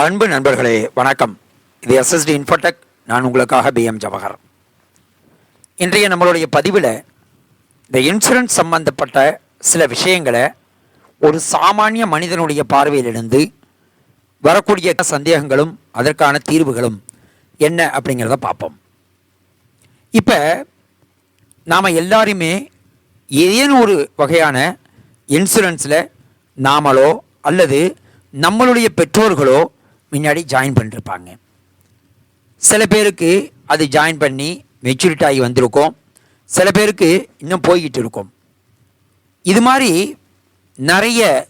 அன்பு நண்பர்களே வணக்கம். இது எஸ்எஸ்டி இன்ஃபோடெக் நான் உங்களுக்காக பிஎம் ஜவஹர் இன்றைய நம்மளுடைய பதிவில் இந்த இன்சூரன்ஸ் சம்பந்தப்பட்ட சில விஷயங்களை ஒரு சாமானிய மனிதனுடைய பார்வையிலிருந்து வரக்கூடிய சந்தேகங்களும் அதற்கான தீர்வுகளும் என்ன அப்படிங்கிறத பார்ப்போம். இப்போ நாம் எல்லாருமே ஏதேனும் ஒரு வகையான இன்சூரன்ஸில் நாமளோ அல்லது நம்மளுடைய பெற்றோர்களோ முன்னாடி ஜாயின் பண்ணிருப்பாங்க. சில பேருக்கு அது ஜாயின் பண்ணி மெச்சூரிட்டி ஆகி வந்திருக்கோம். சில பேருக்கு இன்னும் போய்கிட்டு இருக்கும். இது மாதிரி நிறைய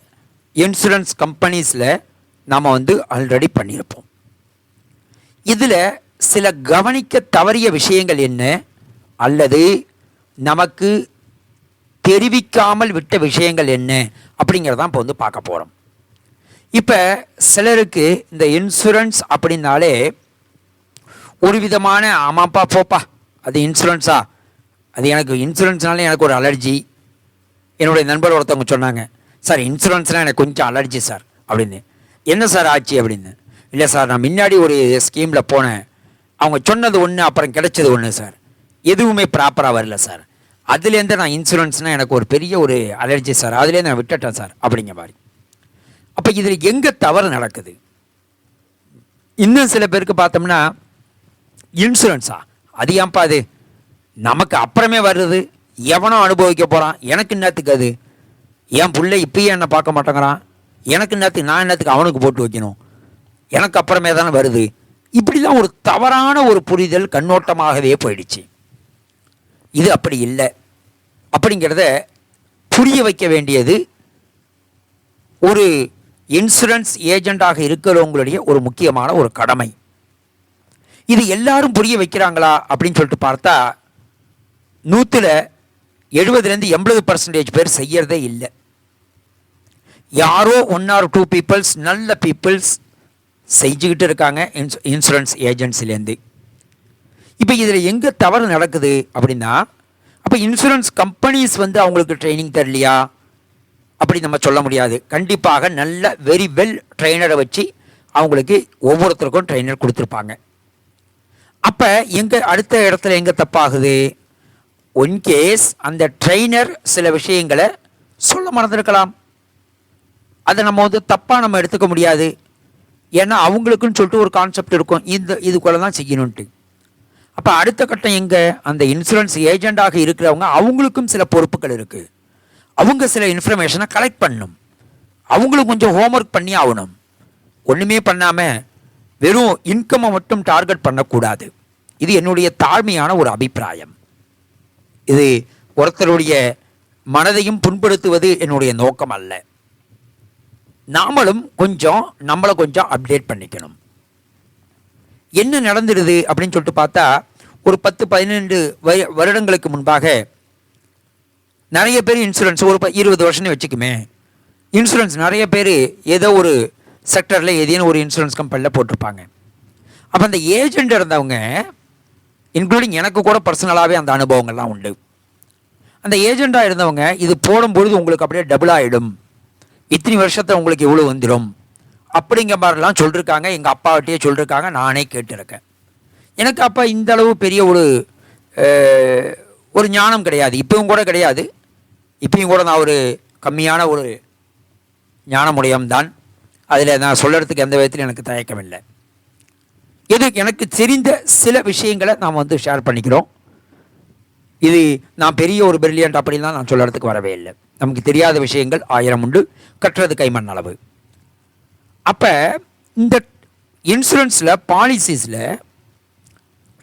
இன்சூரன்ஸ் கம்பெனிஸில் நாம் வந்து ஆல்ரெடி பண்ணியிருப்போம் இதில் சில கவனிக்க தவறிய விஷயங்கள் என்ன? அல்லது நமக்கு தெரிவிக்காமல் விட்ட விஷயங்கள் என்ன? அப்படிங்கிறதான் இப்போ வந்து பார்க்க போகிறோம் இப்போ சிலருக்கு இந்த இன்சூரன்ஸ் அப்படின்னாலே ஒரு விதமான ஆமாப்பா போப்பா. அது இன்சூரன்ஸா அது எனக்கு இன்சூரன்ஸ்னாலே எனக்கு ஒரு அலர்ஜி என்னுடைய நண்பர் ஒருத்தவங்க சொன்னாங்க சார் இன்சூரன்ஸ்னால் எனக்கு கொஞ்சம் அலர்ஜி சார் அப்படின்னு. என்ன சார் ஆச்சு? அப்படின்னு. இல்லை சார் நான் முன்னாடி ஒரு ஸ்கீமில் போனேன். அவங்க சொன்னது ஒன்று அப்புறம் கிடைச்சது ஒன்று சார். எதுவுமே ப்ராப்பராக வரல சார். அதுலேருந்து நான் இன்சூரன்ஸ்னால் எனக்கு ஒரு பெரிய ஒரு அலர்ஜி சார். அதுலேருந்து நான் விட்டுட்டேன் சார் அப்படிங்க மாதிரி. அப்போ இதில் எங்கே தவறு நடக்குது? இன்னும் சில பேருக்கு பார்த்தோம்னா இன்சூரன்ஸா அது ஏன்ப்பா அது? நமக்கு அப்புறமே வருது. எவனோ அனுபவிக்க போகிறான் எனக்கு என்னத்துக்கு அது? என் பிள்ளை இப்பயே என்னை பார்க்க மாட்டேங்கிறான். எனக்கு என்னத்துக்கு? நான் என்னத்துக்கு அவனுக்கு போட்டு வைக்கணும்? எனக்கு அப்புறமே தானே வருது. இப்படி தான் ஒரு தவறான ஒரு புரிதல் கண்ணோட்டமாகவே போயிடுச்சு. இது அப்படி இல்லை. அப்படிங்கிறத புரிய வைக்க வேண்டியது ஒரு இன்சூரன்ஸ் ஏஜெண்டாக இருக்கிறவங்களுடைய ஒரு முக்கியமான ஒரு கடமை. இது எல்லாரும் புரிய வைக்கிறாங்களா அப்படின்னு சொல்லிட்டு பார்த்தா நூற்றில் எழுபதுலேருந்து எண்பது பர்சன்டேஜ் பேர் செய்யறதே இல்லை. யாரோ ஒன் ஆர் டூ பீப்புள்ஸ் நல்ல பீப்புள்ஸ் செஞ்சுக்கிட்டு இருக்காங்க இன்சு இன்சூரன்ஸ் ஏஜென்சிலேருந்து. இப்போ இதில் எங்கே தவறு நடக்குது அப்படின்னா அப்போ இன்சூரன்ஸ் கம்பெனிஸ் வந்து அவங்களுக்கு ட்ரைனிங் தரலையா? அப்படி நம்ம சொல்ல முடியாது. கண்டிப்பாக நல்ல வெரி வெல் ட்ரெயினரை வச்சு அவங்களுக்கு ஒவ்வொருத்தருக்கும் ட்ரெயினர் கொடுத்துருப்பாங்க. அப்போ எங்கே அடுத்த இடத்துல எங்கே தப்பாகுது? ஒன் கேஸ் அந்த ட்ரெயினர் சில விஷயங்களை சொல்ல மறந்துருக்கலாம். அதை நம்ம வந்து தப்பாக நம்ம எடுத்துக்க முடியாது. ஏன்னா அவங்களுக்குன்னு சொல்லிட்டு ஒரு கான்செப்ட் இருக்கும். இந்த இதுக்குள்ள தான் செய்யணுன்ட்டு அப்போ அடுத்த கட்டம் எங்கே? அந்த இன்சூரன்ஸ் ஏஜெண்டாக இருக்கிறவங்க அவங்களுக்கும் சில பொறுப்புகள் இருக்குது அவங்க சில இன்ஃபர்மேஷனை கலெக்ட் பண்ணணும் அவங்களும் கொஞ்சம் ஹோம்ஒர்க் பண்ணி ஆகணும். ஒன்றுமே பண்ணாமல் வெறும் இன்கம்மை மட்டும் டார்கெட் பண்ணக்கூடாது. இது என்னுடைய தாழ்மையான ஒரு அபிப்பிராயம். இது ஒருத்தருடைய மனதையும் புண்படுத்துவது என்னுடைய நோக்கம் அல்ல. நாமளும் கொஞ்சம் நம்மளை கொஞ்சம் அப்டேட் பண்ணிக்கணும். என்ன நடந்துடுது அப்படின்னு சொல்லிட்டு பார்த்தா ஒரு பத்து பதினெண்டு வருடங்களுக்கு முன்பாக நிறைய பேர் இன்சூரன்ஸ் ஒரு ப- இருபது வருஷம்னு வச்சுக்குமே. இன்சூரன்ஸ் நிறைய பேர் ஏதோ ஒரு செக்டரில் ஏதேனும் ஒரு இன்சூரன்ஸ் கம்பெனியில் போட்டிருப்பாங்க. அப்போ அந்த ஏஜெண்ட் இருந்தவங்க இன்க்ளூடிங் எனக்கு கூட பர்சனலாகவே அந்த அனுபவங்கள்லாம் உண்டு. அந்த ஏஜெண்டாக இருந்தவங்க இது போடும்பொழுது உங்களுக்கு அப்படியே டபுள் ஆகிடும் இத்தனை வருஷத்தை உங்களுக்கு இவ்வளோ வந்துடும் அப்படிங்கிற மாதிரிலாம் சொல்லியிருக்காங்க எங்கள் அப்பாவட்டையே சொல்லியிருக்காங்க நானே கேட்டிருக்கேன். எனக்கு அப்போ இந்த அளவு பெரிய ஒரு ஒரு ஞானம் கிடையாது. இப்பவும் கூட கிடையாது. இப்பயும் கூட நான் ஒரு கம்மியான ஒரு ஞானமுடையம்தான். அதில் நான் சொல்கிறதுக்கு எந்த விதத்திலும் எனக்கு தயக்கம் இல்லை இது எனக்கு தெரிந்த சில விஷயங்களை நாம் வந்து ஷேர் பண்ணிக்கிறோம். இது நான் பெரிய ஒரு பிரில்லியன்ட் அப்படின்லாம் நான் சொல்கிறதுக்கு வரவே இல்லை. நமக்கு தெரியாத விஷயங்கள் ஆயிரம் உண்டு. கற்றது கைமண் அளவு. அப்போ இந்த இன்சூரன்ஸில் பாலிசிஸில்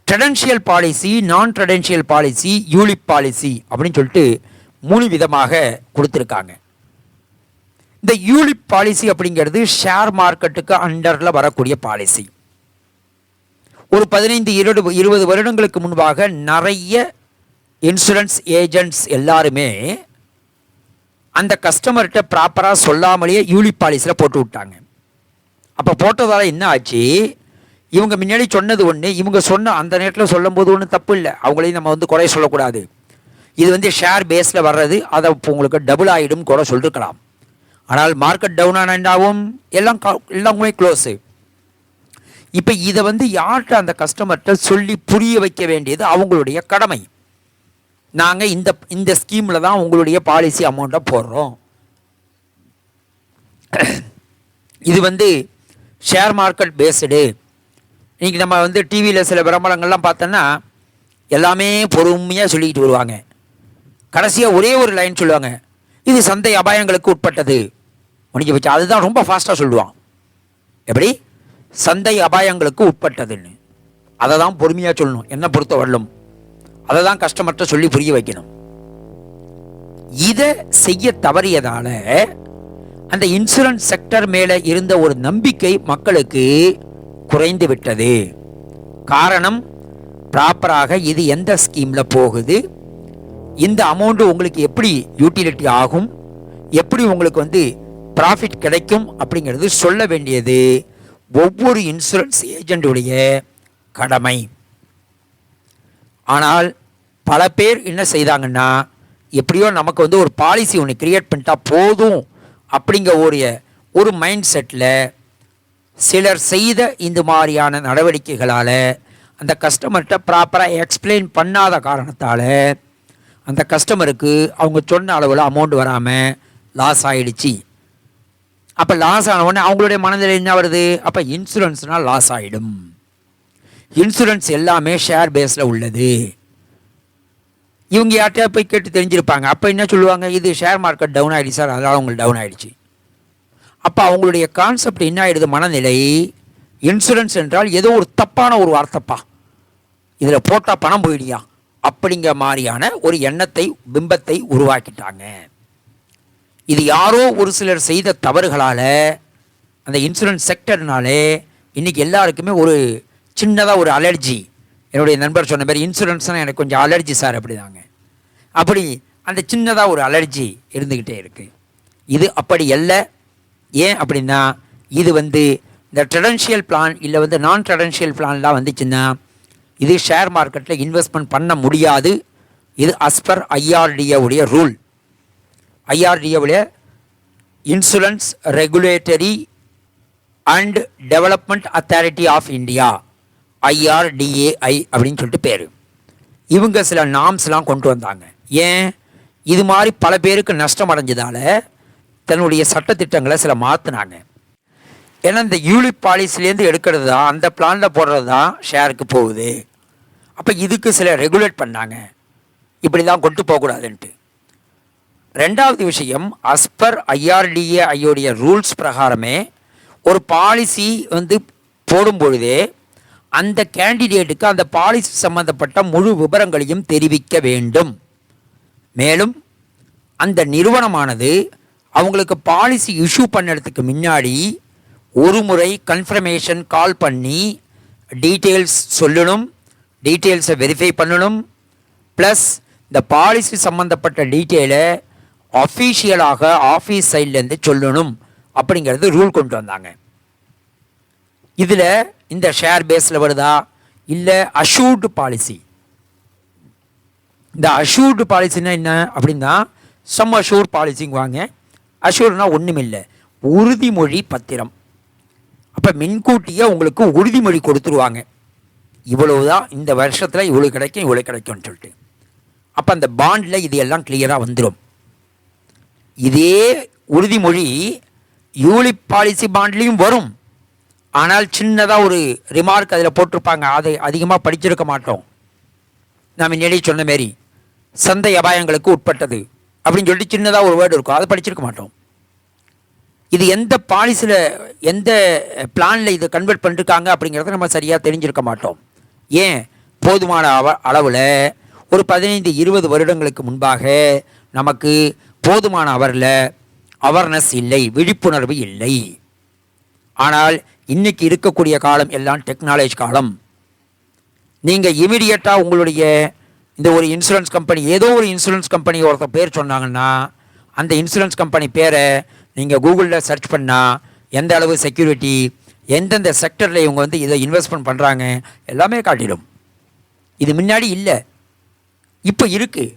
ட்ரெடென்ஷியல் பாலிசி நான் ட்ரெடென்ஷியல் பாலிசி யூலிப் பாலிசி அப்படின்னு சொல்லிட்டு மூணு விதமாக கொடுத்துருக்காங்க. இந்த யூலிப் பாலிசி அப்படிங்கிறது ஷேர் மார்க்கெட்டுக்கு அண்டரில் வரக்கூடிய பாலிசி. ஒரு பதினைந்து இருபது இருபது வருடங்களுக்கு முன்பாக நிறைய இன்சூரன்ஸ் ஏஜென்ட்ஸ் எல்லாருமே அந்த கஸ்டமர்கிட்ட ப்ராப்பராக சொல்லாமலேயே யூலிப் பாலிசியில் போட்டு விட்டாங்க. அப்போ போட்டதால் என்ன ஆச்சு? இவங்க முன்னாடி சொன்னது ஒன்று இவங்க சொன்ன அந்த நேரத்தில் சொல்லும் போது ஒன்றும் தப்பு இல்லை. அவங்களையும் நம்ம வந்து குறைய சொல்லக்கூடாது. இது வந்து ஷேர் பேஸில் வர்றது அதை இப்போ உங்களுக்கு டபுள் ஆகிடும் கூட சொல்லிருக்கலாம். ஆனால் மார்க்கெட் டவுன் ஆன எல்லாம் எல்லாமே க்ளோஸு இப்போ இதை வந்து யார்கிட்ட அந்த கஸ்டமர்கிட்ட சொல்லி புரிய வைக்க வேண்டியது அவங்களுடைய கடமை. நாங்கள் இந்த இந்த ஸ்கீமில் தான் உங்களுடைய பாலிசி அமௌண்ட்டை போடுறோம். இது வந்து ஷேர் மார்க்கெட் பேஸ்டு இன்றைக்கி நம்ம வந்து டிவியில் சில விளம்பரங்கள்லாம் பார்த்தோன்னா எல்லாமே பொறுமையாக சொல்லிக்கிட்டு வருவாங்க. கடைசியாக ஒரே ஒரு லைன் சொல்லுவாங்க இது சந்தை அபாயங்களுக்கு உட்பட்டது. முடிஞ்சு போச்சு அதுதான் ரொம்ப ஃபாஸ்ட்டாக சொல்லுவான். எப்படி? சந்தை அபாயங்களுக்கு உட்பட்டதுன்னு. அதை தான் பொறுமையாக சொல்லணும். என்ன பொறுத்த வரலும் அதை தான் கஸ்டமர்கிட்ட சொல்லி புரிய வைக்கணும். இதை செய்ய தவறியதால அந்த இன்சூரன்ஸ் செக்டர் மேலே இருந்த ஒரு நம்பிக்கை மக்களுக்கு குறைந்து விட்டது. காரணம் ப்ராப்பராக இது எந்த ஸ்கீமில் போகுது? இந்த அமௌண்ட்டு உங்களுக்கு எப்படி யூட்டிலிட்டி ஆகும்? எப்படி உங்களுக்கு வந்து ப்ராஃபிட் கிடைக்கும்? அப்படிங்கிறது சொல்ல வேண்டியது. ஒவ்வொரு இன்சூரன்ஸ் ஏஜென்ட்டுடைய கடமை. ஆனால் பல பேர் என்ன செய்தாங்கன்னா எப்படியோ நமக்கு வந்து ஒரு பாலிசி ஒன்று கிரியேட் பண்ணிட்டா போதும் அப்படிங்கிற ஒரு ஒரு மைண்ட் செட்டில் சிலர் செய்த இந்த மாதிரியான நடவடிக்கைகளால் அந்த கஸ்டமர்கிட்ட ப்ராப்பராக எக்ஸ்பிளைன் பண்ணாத காரணத்தால் அந்த கஸ்டமருக்கு அவங்க சொன்ன அளவில் அமௌண்ட் வராமல் லாஸ் ஆகிடுச்சு அப்போ லாஸ் ஆன உடனே அவங்களுடைய மனதில் என்ன வருது? அப்போ இன்சூரன்ஸ்னால் லாஸ் ஆகிடும் இன்சூரன்ஸ் எல்லாமே ஷேர் பேஸில் உள்ளது. இவங்க யார்கிட்டயா போய் கேட்டு தெரிஞ்சிருப்பாங்க. அப்போ என்ன சொல்லுவாங்க? இது ஷேர் மார்க்கெட் டவுன் ஆகிடுச்சு சார் அதனால் அவங்களுக்கு டவுன் ஆகிடுச்சு அப்போ அவங்களுடைய கான்செப்ட் என்ன ஆகிடுது மனநிலை. இன்சூரன்ஸ் என்றால் ஏதோ ஒரு தப்பான ஒரு வார்த்தைப்பா. இதில் போட்டால் பணம் போயிடியா? அப்படிங்கிற மாதிரியான ஒரு எண்ணத்தை பிம்பத்தை உருவாக்கிட்டாங்க. இது யாரோ ஒரு சிலர் செய்த தவறுகளால் அந்த இன்சூரன்ஸ் செக்டர்னாலே இன்றைக்கி எல்லாருக்குமே ஒரு சின்னதாக ஒரு அலர்ஜி என்னுடைய நண்பர் சொன்ன மாதிரி இன்சூரன்ஸ்னால் எனக்கு கொஞ்சம் அலர்ஜி சார் அப்படிதாங்க. அப்படி அந்த சின்னதாக ஒரு அலர்ஜி இருந்துக்கிட்டே இருக்குது இது அப்படி அல்ல. ஏன் அப்படின்னா இது வந்து இந்த ட்ரெடென்ஷியல் பிளான் இல்லை வந்து நான் ட்ரெடென்ஷியல் பிளான்லாம் வந்துச்சுன்னா இது ஷேர் மார்க்கெட்டில் இன்வெஸ்ட்மெண்ட் பண்ண முடியாது. இது அஸ்பர் ஐஆர்டிஏவுடைய rule ஐஆர்டிஏவுடைய insurance regulatory and development authority of India IRDAI அப்படின்னு சொல்லிட்டு பேர். இவங்க சில நாம்ஸ்லாம் கொண்டு வந்தாங்க. ஏன்? இது மாதிரி பல பேருக்கு நஷ்டம் அடைஞ்சதால் தன்னுடைய சட்டத்திட்டங்களை சில மாற்றினாங்க ஏன்னா இந்த யூலிப் பாலிசிலேருந்து எடுக்கிறது தான் அந்த பிளானில் போடுறது தான் ஷேருக்கு போகுது. அப்போ இதுக்கு சில ரெகுலேட் பண்ணாங்க. இப்படி தான் கொண்டு போகக்கூடாதுன்ட்டு. ரெண்டாவது விஷயம் அஸ்பர் ஐஆர்டிஏ ஐயோடைய ரூல்ஸ் பிரகாரமே ஒரு பாலிசி வந்து போடும் பொழுதே அந்த கேண்டிடேட்டுக்கு அந்த பாலிசி சம்பந்தப்பட்ட முழு விவரங்களையும் தெரிவிக்க வேண்டும். மேலும் அந்த நிறுவனமானது அவங்களுக்கு பாலிசி இஷ்யூ பண்ணுறதுக்கு முன்னாடி ஒரு முறை கன்ஃபர்மேஷன் கால் பண்ணி டீட்டெயில்ஸ் சொல்லணும் டீட்டெயில்ஸை வெரிஃபை பண்ணணும் ப்ளஸ் இந்த பாலிசி சம்மந்தப்பட்ட டீட்டெயிலை அஃபீஷியலாக ஆஃபீஸ் சைட்லேருந்து சொல்லணும் அப்படிங்கிறது ரூல் கொண்டு வந்தாங்க. இதில் இந்த ஷேர் பேஸில் வருதா? இல்லை அஷூர்டு பாலிசி இந்த அஷூர்டு பாலிசின்னா என்ன அப்படின்னா சம் அஷூர் பாலிசிங்குவாங்க அஷூர்னா ஒன்றுமில்லை உறுதிமொழி பத்திரம். அப்போ முன்கூட்டியே உங்களுக்கு உறுதிமொழி கொடுத்துருவாங்க. இவ்வளவு தான் இந்த வருஷத்தில் இவ்வளோ கிடைக்கும் இவ்வளோ கிடைக்கும்னு சொல்லிட்டு. அப்போ அந்த பாண்டில் இது எல்லாம் கிளியராக வந்துடும் இதே உறுதிமொழி யூலிப் பாலிசி பாண்ட்லேயும் வரும். ஆனால் சின்னதாக ஒரு ரிமார்க் அதில் போட்டிருப்பாங்க. அதை அதிகமாக படிச்சிருக்க மாட்டோம். நான் முன்னாடி சொன்ன மாரி சந்தை அபாயங்களுக்கு உட்பட்டது. அப்படின்னு சொல்லிட்டு சின்னதாக ஒரு வேர்டு இருக்கும். அதை படிச்சிருக்க மாட்டோம். இது எந்த பாலிசியில் எந்த பிளானில் இதை கன்வெர்ட் பண்ணிருக்காங்க அப்படிங்கிறத நம்ம சரியாக தெரிஞ்சிருக்க மாட்டோம். ஏன்? போதுமான அவ அளவில் ஒரு பதினைந்து இருபது வருடங்களுக்கு முன்பாக நமக்கு போதுமான அவரில் அவர்னஸ் இல்லை விழிப்புணர்வு இல்லை. ஆனால் இன்றைக்கி இருக்கக்கூடிய காலம் எல்லாம் டெக்னாலஜி காலம். நீங்கள் இமிடியட்டாக உங்களுடைய இந்த ஒரு இன்சூரன்ஸ் கம்பெனி ஏதோ ஒரு இன்சூரன்ஸ் கம்பெனி ஒருத்தர் பேர் சொன்னாங்கன்னா அந்த இன்சூரன்ஸ் கம்பெனி பேரை நீங்கள் கூகுளில் சர்ச் பண்ணால் எந்த அளவு செக்யூரிட்டி எந்தெந்த செக்டரில் இவங்க வந்து இதை இன்வெஸ்ட்மெண்ட் பண்ணுறாங்க எல்லாமே காட்டிடும். இது முன்னாடி இல்லை. இப்போ இருக்குது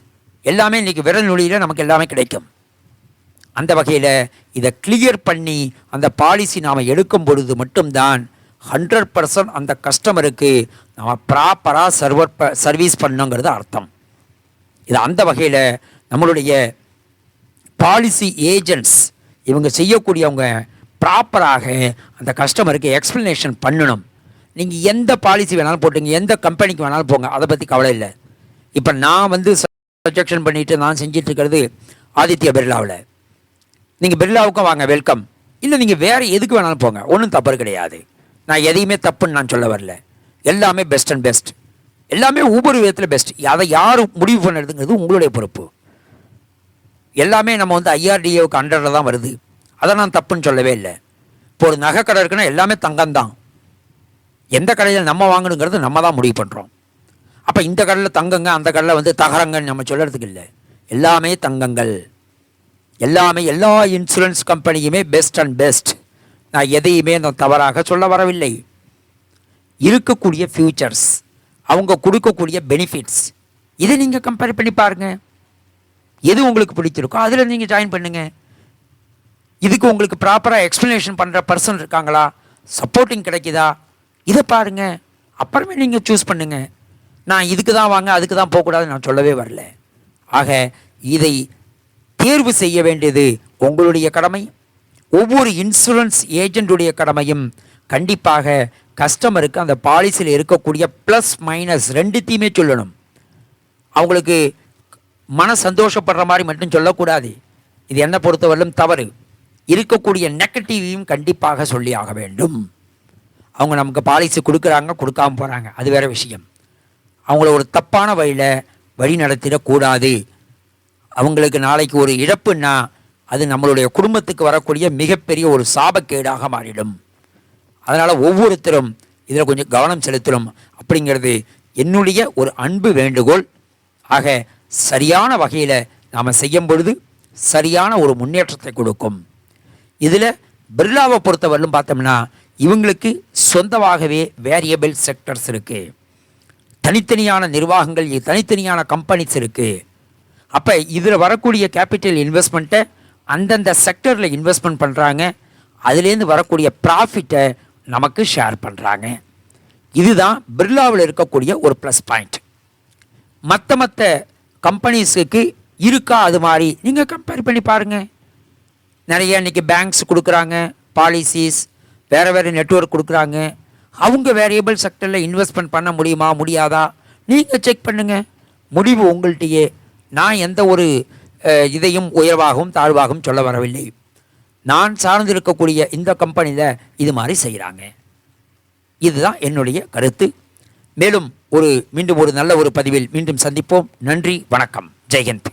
எல்லாமே இன்றைக்கி விரல் நொழியில் நமக்கு எல்லாமே கிடைக்கும். அந்த வகையில் இதை கிளியர் பண்ணி அந்த பாலிசி நாம் எடுக்கும் பொழுது மட்டும்தான் ஹண்ட்ரட் பர்சன்ட் அந்த கஸ்டமருக்கு நம்ம ப்ராப்பராக சர்வர் ப சர்வீஸ் பண்ணணுங்கிறது அர்த்தம். இது அந்த வகையில் நம்மளுடைய பாலிசி ஏஜென்ட்ஸ் இவங்க செய்யக்கூடியவங்க ப்ராப்பராக அந்த கஸ்டமருக்கு எக்ஸ்ப்ளனேஷன் பண்ணணும். நீங்கள் எந்த பாலிசி வேணாலும் போட்டுங்க எந்த கம்பெனிக்கு வேணாலும் போங்க அதை பற்றி கவலை இல்லை. இப்போ நான் வந்து சஜெக்ஷன் பண்ணிவிட்டு நான் செஞ்சிட்டு இருக்கிறது ஆதித்ய பிர்லாவில். நீங்கள் பிர்லாவுக்கும் வாங்க வெல்கம் இல்லை நீங்கள் வேறு எதுக்கு வேணாலும் போங்க ஒன்றும் தப்பு கிடையாது. நான் எதையுமே தப்புன்னு நான் சொல்ல வரல. எல்லாமே பெஸ்ட் அண்ட் பெஸ்ட் எல்லாமே ஒவ்வொரு விதத்தில் பெஸ்ட் அதை யார் முடிவு பண்ணுறதுங்கிறது உங்களுடைய பொறுப்பு. எல்லாமே நம்ம வந்து ஐஆர்டிஏவுக்கு அண்டரில் தான் வருது. அதை நான் தப்புன்னு சொல்லவே இல்லை. இப்போ ஒரு நகை கடை இருக்குன்னா எல்லாமே தங்கம் தான் எந்த கடையில் நம்ம வாங்கணுங்கிறது நம்ம தான் முடிவு பண்ணுறோம் அப்போ இந்த கடையில் தங்கங்க அந்த கடையில் வந்து தகரங்கன்னு நம்ம சொல்கிறதுக்கு இல்லை. எல்லாமே தங்கங்கள். எல்லாமே எல்லா இன்சூரன்ஸ் கம்பெனியுமே பெஸ்ட் அண்ட் பெஸ்ட் நான் எதையுமே நான் தவறாக சொல்ல வரவில்லை. இருக்கக்கூடிய ஃபியூச்சர்ஸ் அவங்க கொடுக்கக்கூடிய பெனிஃபிட்ஸ் இதை நீங்கள் கம்பேர் பண்ணி பாருங்கள் எது உங்களுக்கு பிடிச்சிருக்கோ அதில் நீங்கள் ஜாயின் பண்ணுங்கள் இதுக்கு உங்களுக்கு ப்ராப்பராக எக்ஸ்ப்ளனேஷன் பண்ணுற பர்சன் இருக்காங்களா? சப்போர்ட்டிங் கிடைக்குதா? இதை பாருங்கள் அப்புறமே நீங்கள் சூஸ் பண்ணுங்கள் நான் இதுக்கு தான் வாங்க அதுக்கு தான் போகக்கூடாதுன்னு நான் சொல்லவே வரல. ஆக இதை தேர்வு செய்ய வேண்டியது உங்களுடைய கடமை. ஒவ்வொரு இன்சூரன்ஸ் ஏஜென்ட்டுடைய கடமையும் கண்டிப்பாக கஸ்டமருக்கு அந்த பாலிசியில் இருக்கக்கூடிய ப்ளஸ் மைனஸ் ரெண்டுத்தையுமே சொல்லணும். அவங்களுக்கு மன சந்தோஷப்படுற மாதிரி மட்டும் சொல்லக்கூடாது. இது என்ன பொறுத்தவரையிலும் தவறு. இருக்கக்கூடிய நெகட்டிவையும் கண்டிப்பாக சொல்லி ஆக வேண்டும். அவங்க நமக்கு பாலிசி கொடுக்குறாங்க கொடுக்காம போகிறாங்க அது வேற விஷயம். அவங்கள ஒரு தப்பான வழியில் வழி நடத்திடக்கூடாது. அவங்களுக்கு நாளைக்கு ஒரு இழப்புன்னா அது நம்மளுடைய குடும்பத்துக்கு வரக்கூடிய மிகப்பெரிய ஒரு சாபக்கேடாக மாறிடும். அதனால் ஒவ்வொருத்தரும் இதில் கொஞ்சம் கவனம் செலுத்தணும். அப்படிங்கிறது என்னுடைய ஒரு அன்பு வேண்டுகோள். ஆக சரியான வகையில் நாம் செய்யும் பொழுது சரியான ஒரு முன்னேற்றத்தை கொடுக்கும். இதில் பிர்லாவை பொறுத்தவரையிலும் பார்த்தோம்னா இவங்களுக்கு சொந்தமாகவே வேரியபிள் செக்டர்ஸ் இருக்குது தனித்தனியான நிர்வாகங்கள் தனித்தனியான கம்பெனிஸ் இருக்குது அப்போ இதில் வரக்கூடிய கேபிட்டல் இன்வெஸ்ட்மெண்ட்டை அந்தந்த செக்டரில் இன்வெஸ்ட்மெண்ட் பண்ணுறாங்க அதுலேருந்து வரக்கூடிய ப்ராஃபிட்டை நமக்கு ஷேர் பண்ணுறாங்க இதுதான் பிர்லாவில் இருக்கக்கூடிய ஒரு ப்ளஸ் பாயிண்ட் மற்ற மற்ற கம்பெனிஸுக்கு இருக்கா அது மாதிரி நீங்கள் கம்பேர் பண்ணி பாருங்கள் நிறைய இன்றைக்கி பேங்க்ஸ் கொடுக்குறாங்க பாலிசிஸ் வேறு வேறு நெட்வொர்க் கொடுக்குறாங்க. அவங்க வேரியபிள் செக்டரில் இன்வெஸ்ட்மெண்ட் பண்ண முடியுமா முடியாதா? நீங்கள் செக் பண்ணுங்கள் முடிவு உங்கள்கிட்டயே நான் எந்த ஒரு இதையும் உயர்வாகவும் தாழ்வாகவும் சொல்ல வரவில்லை. நான் சார்ந்து இருக்கக்கூடிய இந்த கம்பெனியில் இது மாதிரி செய்கிறாங்க இதுதான் என்னுடைய கருத்து. மேலும் ஒரு மீண்டும் ஒரு நல்ல ஒரு பதிவில் மீண்டும் சந்திப்போம். நன்றி வணக்கம். ஜெய்ஹிந்த்